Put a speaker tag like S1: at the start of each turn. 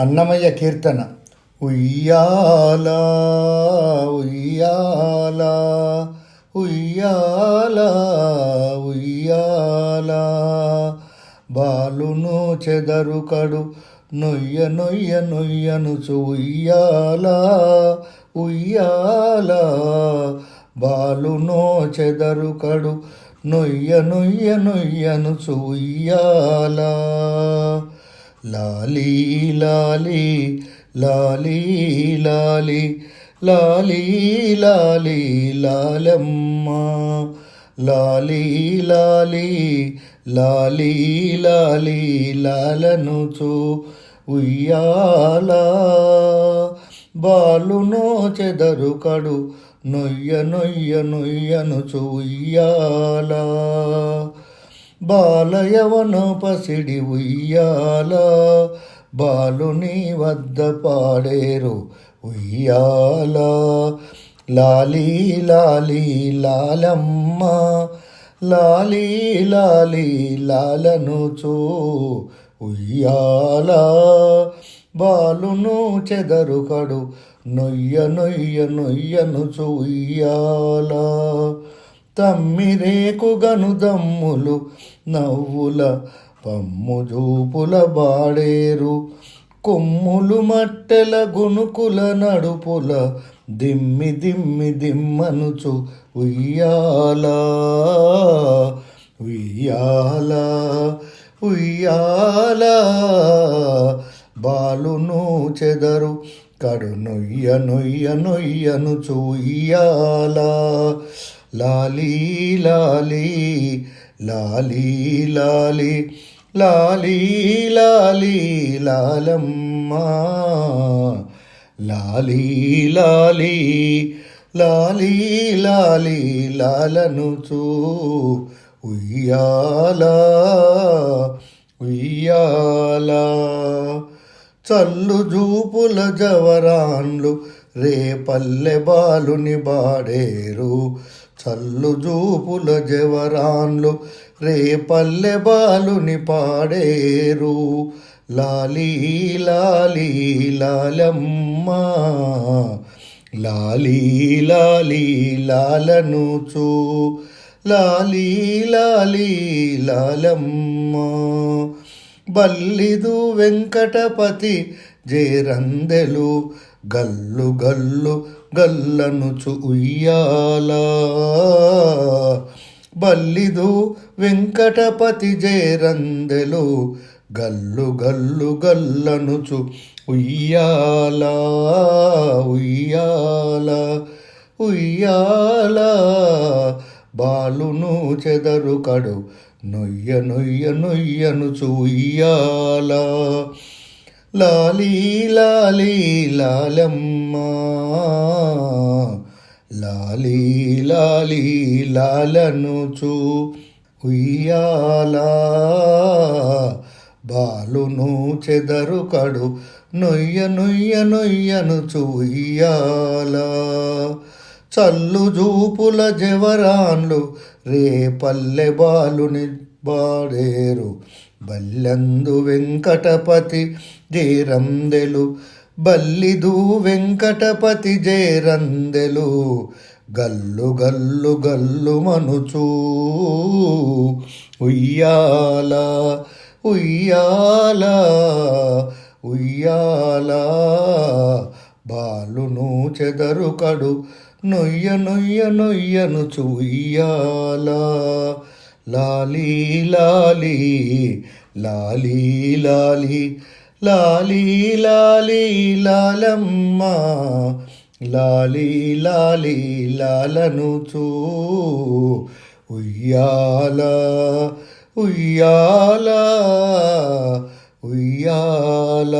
S1: అన్నమయ్య కీర్తన. ఉయ్యాల ఉయ్యాల ఉయ్యాల ఉయ్యాల. బాలును చెదరుకడు నొయ్య నొయ్య నొయ్యను ఉయ్యాల ఉయ్యాల. బాలునో చెదరుకడు నొయ్య నొయ్య నొయ్యను ఉయ్యాల. లాలీ లాలీ లాలీ లాలీ లాలీ లాలీ లాలమ్మ లాలీ లాలీ లాలీ లాలీ లాలనుచు ఉయ్యాల. బాలునో చెదరుకడు నొయ్య నొయ్య నొయ్యను చూయ్యాలా బాలయవన పసిడి ఉయ్యాల బాలుని వద్ద పాడేరు ఉయ్యాల. లాలీ లాలీ లాలమ్మ లాలీ లాలీ లాలనుచు ఉయ్యాల. బాలును చెదరుకడు నొయ్య నొయ్య నొయ్యను చూయ్యాలా తమ్మిరేకు గనుదమ్ములు నవ్వుల పమ్ము జూపుల బాడేరు. కొమ్ములు మట్టెల గునుకుల నడుపుల దిమ్మి దిమ్మి దిమ్మనుచు ఉయ్యాల ఉయ్యాల ఉయ్యాల. బాలును చెదరు కడు నొయ్య నొయ్య నొయ్యను చూయ్యాలా లాలీ లాలీ లాలీ లాలీ లాలీ లాలీ లాలమ్మ. లాలీ లాలీ లాలీ లాలీ లాలనుచు ఉయ్యాల ఉయ్యాల. చల్లు జూపుల జవరాన్లు రేపల్లె బాలుని బాడేరు చల్లు జూపుల జవరాన్లు రేపల్లె బాలుని పాడేరు. లాలీ లాలీ లాలమ్మ. లాలీ లాలీ లాలనుచు. లాలీ లాలీ లాలమ్మ. బల్లిదు వెంకటపతి జేరందెలు గల్లు గల్లు గల్లనుచు ఉయ్యాల బల్లిదు వెంకటపతి జేరందెలు గల్లు గల్లు గల్లనుచు ఉయ్యాల ఉయ్యాల? ఉయ్యాల? బాలును చెదరు కడు నొయ్య నొయ్య నొయ్యనుచు చూయాల లాలీ లాలీ లాలమ్మ. లాలీ లాలీ లాలనుచు ఉయ్యాల. బాలును చెదరు కడు నొయ్య నొయ్య నొయ్యను చూయాల చల్లు జూపుల జవరాన్లు రేపల్లె బాలుని బాడేరు బల్లెందు వెంకటపతి జేరందెలు బల్లిదు వెంకటపతి జేరందెలు గల్లు గల్లు గల్లు మనుచూ. ఉయ్యాల ఉయ్యాల ఉయ్యాల బాలును చెదరు కడు నొయ్య నొయ్య నొయ్యను చూయాల లాలీ లాలీ లాలీ లాలీ లాలీ లాలీ లాలమ్మ లాలీ లాలీ లాలనుచూ ఉయ్యాల ఉయ్యాల ఉయ్యాల.